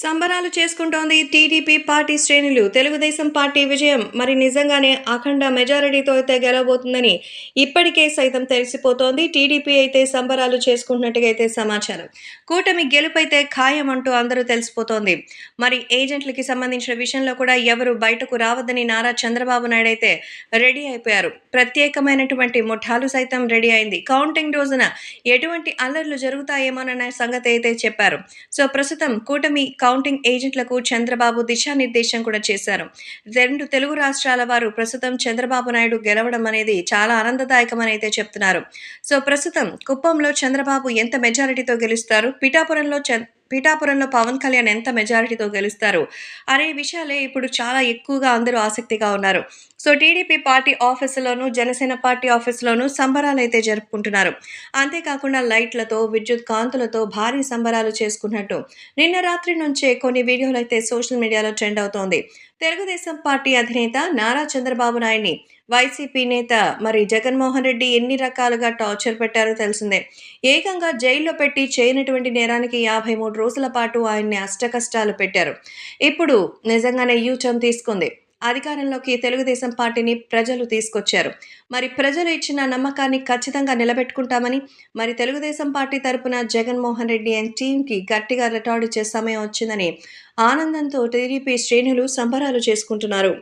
సంబరాలు చేసుకుంటోంది TDP party శ్రేణులు. తెలుగుదేశం పార్టీ విజయం మరి నిజంగానే అఖండ మెజారిటీతో అయితే గెలవబోతుందని ఇప్పటికే సైతం తెలిసిపోతోంది. టీడీపీ అయితే సంబరాలు చేసుకుంటున్నట్టుగా అయితే సమాచారం. కూటమి గెలుపైతే ఖాయం అంటూ అందరూ తెలిసిపోతోంది. మరి ఏజెంట్లకి సంబంధించిన విషయంలో కూడా ఎవరు బయటకు రావద్దని నారా చంద్రబాబు నాయుడు అయితే రెడీ అయిపోయారు. ప్రత్యేకమైనటువంటి ముఠాలు సైతం రెడీ అయింది. కౌంటింగ్ రోజున ఎటువంటి అల్లర్లు జరుగుతాయేమోనన్న సంగతి అయితే చెప్పారు. సో ప్రస్తుతం కూటమి కౌంటింగ్ ఏజెంట్లకు చంద్రబాబు దిశానిర్దేశం కూడా చేశారు. రెండు తెలుగు రాష్ట్రాల వారు ప్రస్తుతం చంద్రబాబు నాయుడు గెలవడం అనేది చాలా ఆనందదాయకమని అయితే చెప్తున్నారు. సో ప్రస్తుతం కుప్పంలో చంద్రబాబు ఎంత మెజారిటీతో గెలుస్తారు? పిఠాపురంలో పీఠాపురంలో పవన్ కళ్యాణ్ ఎంత మెజారిటీతో గెలుస్తారు అనే విషయాలే ఇప్పుడు చాలా ఎక్కువగా అందరూ ఆసక్తిగా ఉన్నారు. సో టీడీపీ పార్టీ ఆఫీసులోనూ జనసేన పార్టీ ఆఫీసులోనూ సంబరాలు అయితే జరుపుకుంటున్నారు. అంతేకాకుండా లైట్లతో విద్యుత్ కాంతులతో భారీ సంబరాలు చేసుకున్నట్టు నిన్న రాత్రి నుంచే కొన్ని వీడియోలు అయితే సోషల్ మీడియాలో ట్రెండ్ అవుతోంది. తెలుగుదేశం పార్టీ అధినేత నారా చంద్రబాబు నాయుడిని వైసీపీ నేత మరి జగన్మోహన్ రెడ్డి ఎన్ని రకాలుగా టార్చర్ పెట్టారో తెలిసిందే. ఏకంగా జైల్లో పెట్టి చేయనటువంటి నేరానికి యాభై మూడు రోజుల పాటు ఆయన్ని అష్టకష్టాలు పెట్టారు. ఇప్పుడు నిజంగానే యూచం తీసుకుంది. అధికారంలోకి తెలుగుదేశం పార్టీని ప్రజలు తీసుకొచ్చారు. మరి ప్రజలు ఇచ్చిన నమ్మకాన్ని ఖచ్చితంగా నిలబెట్టుకుంటామని మరి తెలుగుదేశం పార్టీ తరపున జగన్మోహన్ రెడ్డి అండ్ టీంకి గట్టిగా రిటార్డు ఇచ్చే సమయం వచ్చిందని ఆనందంతో టీడీపీ శ్రేణులు సంబరాలు చేసుకుంటున్నారు.